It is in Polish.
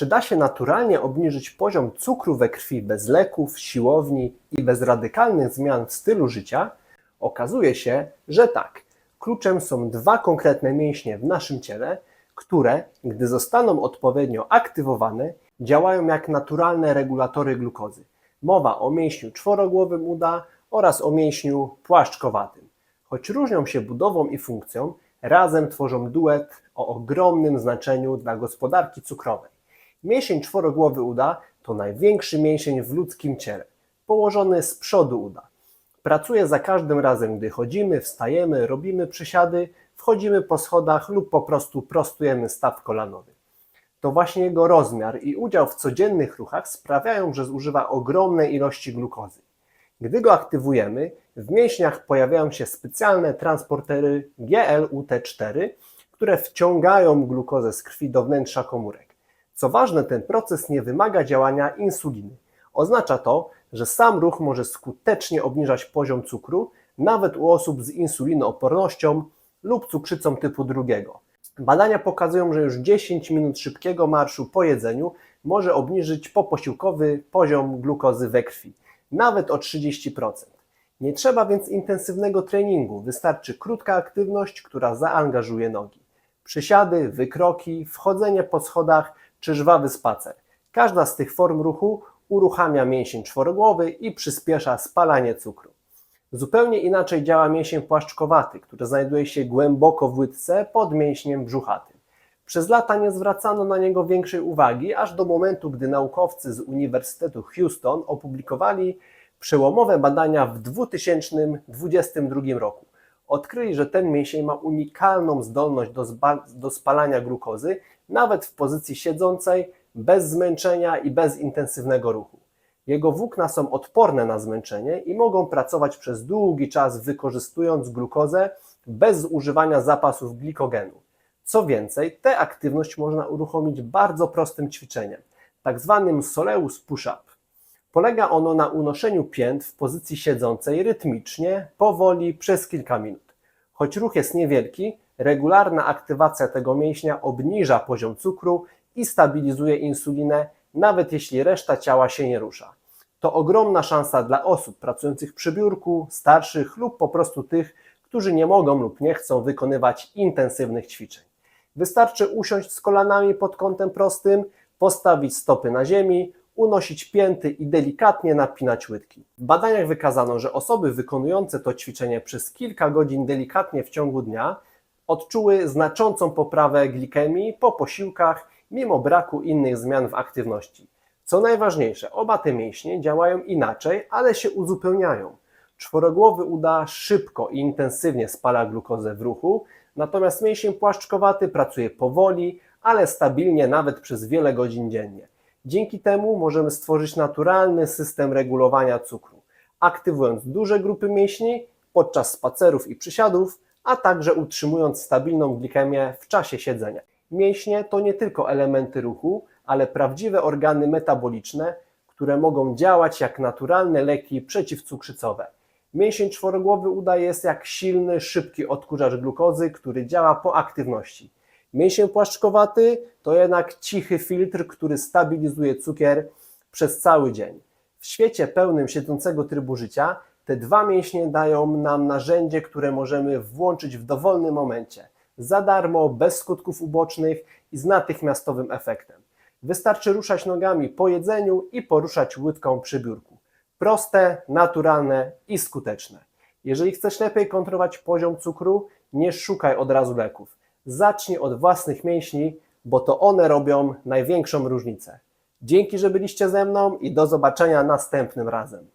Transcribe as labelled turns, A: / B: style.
A: Czy da się naturalnie obniżyć poziom cukru we krwi bez leków, siłowni i bez radykalnych zmian w stylu życia? Okazuje się, że tak. Kluczem są dwa konkretne mięśnie w naszym ciele, które, gdy zostaną odpowiednio aktywowane, działają jak naturalne regulatory glukozy. Mowa o mięśniu czworogłowym uda oraz o mięśniu płaszczkowatym. Choć różnią się budową i funkcją, razem tworzą duet o ogromnym znaczeniu dla gospodarki cukrowej. Mięsień czworogłowy uda to największy mięsień w ludzkim ciele, położony z przodu uda. Pracuje za każdym razem, gdy chodzimy, wstajemy, robimy przysiady, wchodzimy po schodach lub po prostu prostujemy staw kolanowy. To właśnie jego rozmiar i udział w codziennych ruchach sprawiają, że zużywa ogromne ilości glukozy. Gdy go aktywujemy, w mięśniach pojawiają się specjalne transportery GLUT4, które wciągają glukozę z krwi do wnętrza komórek. Co ważne, ten proces nie wymaga działania insuliny. Oznacza to, że sam ruch może skutecznie obniżać poziom cukru, nawet u osób z insulinoopornością lub cukrzycą typu drugiego. Badania pokazują, że już 10 minut szybkiego marszu po jedzeniu może obniżyć poposiłkowy poziom glukozy we krwi, nawet o 30%. Nie trzeba więc intensywnego treningu, wystarczy krótka aktywność, która zaangażuje nogi. Przysiady, wykroki, wchodzenie po schodach czy żwawy spacer. Każda z tych form ruchu uruchamia mięsień czworogłowy i przyspiesza spalanie cukru. Zupełnie inaczej działa mięsień płaszczkowaty, który znajduje się głęboko w łydce pod mięśniem brzuchatym. Przez lata nie zwracano na niego większej uwagi, aż do momentu, gdy naukowcy z Uniwersytetu Houston opublikowali przełomowe badania w 2022 roku. Odkryli, że ten mięsień ma unikalną zdolność do, do spalania glukozy, nawet w pozycji siedzącej, bez zmęczenia i bez intensywnego ruchu. Jego włókna są odporne na zmęczenie i mogą pracować przez długi czas, wykorzystując glukozę bez używania zapasów glikogenu. Co więcej, tę aktywność można uruchomić bardzo prostym ćwiczeniem, tak zwanym Soleus Push-Up. Polega ono na unoszeniu pięt w pozycji siedzącej rytmicznie, powoli, przez kilka minut. Choć ruch jest niewielki, regularna aktywacja tego mięśnia obniża poziom cukru i stabilizuje insulinę, nawet jeśli reszta ciała się nie rusza. To ogromna szansa dla osób pracujących przy biurku, starszych lub po prostu tych, którzy nie mogą lub nie chcą wykonywać intensywnych ćwiczeń. Wystarczy usiąść z kolanami pod kątem prostym, postawić stopy na ziemi, unosić pięty i delikatnie napinać łydki. W badaniach wykazano, że osoby wykonujące to ćwiczenie przez kilka godzin delikatnie w ciągu dnia odczuły znaczącą poprawę glikemii po posiłkach, mimo braku innych zmian w aktywności. Co najważniejsze, oba te mięśnie działają inaczej, ale się uzupełniają. Czworogłowy uda szybko i intensywnie spala glukozę w ruchu, natomiast mięsień płaszczkowaty pracuje powoli, ale stabilnie nawet przez wiele godzin dziennie. Dzięki temu możemy stworzyć naturalny system regulowania cukru, aktywując duże grupy mięśni podczas spacerów i przysiadów, a także utrzymując stabilną glikemię w czasie siedzenia. Mięśnie to nie tylko elementy ruchu, ale prawdziwe organy metaboliczne, które mogą działać jak naturalne leki przeciwcukrzycowe. Mięsień czworogłowy uda jest jak silny, szybki odkurzacz glukozy, który działa po aktywności. Mięsień płaszczkowaty to jednak cichy filtr, który stabilizuje cukier przez cały dzień. W świecie pełnym siedzącego trybu życia te dwa mięśnie dają nam narzędzie, które możemy włączyć w dowolnym momencie, za darmo, bez skutków ubocznych i z natychmiastowym efektem. Wystarczy ruszać nogami po jedzeniu i poruszać łydką przy biurku. Proste, naturalne i skuteczne. Jeżeli chcesz lepiej kontrolować poziom cukru, nie szukaj od razu leków. Zacznij od własnych mięśni, bo to one robią największą różnicę. Dzięki, że byliście ze mną i do zobaczenia następnym razem.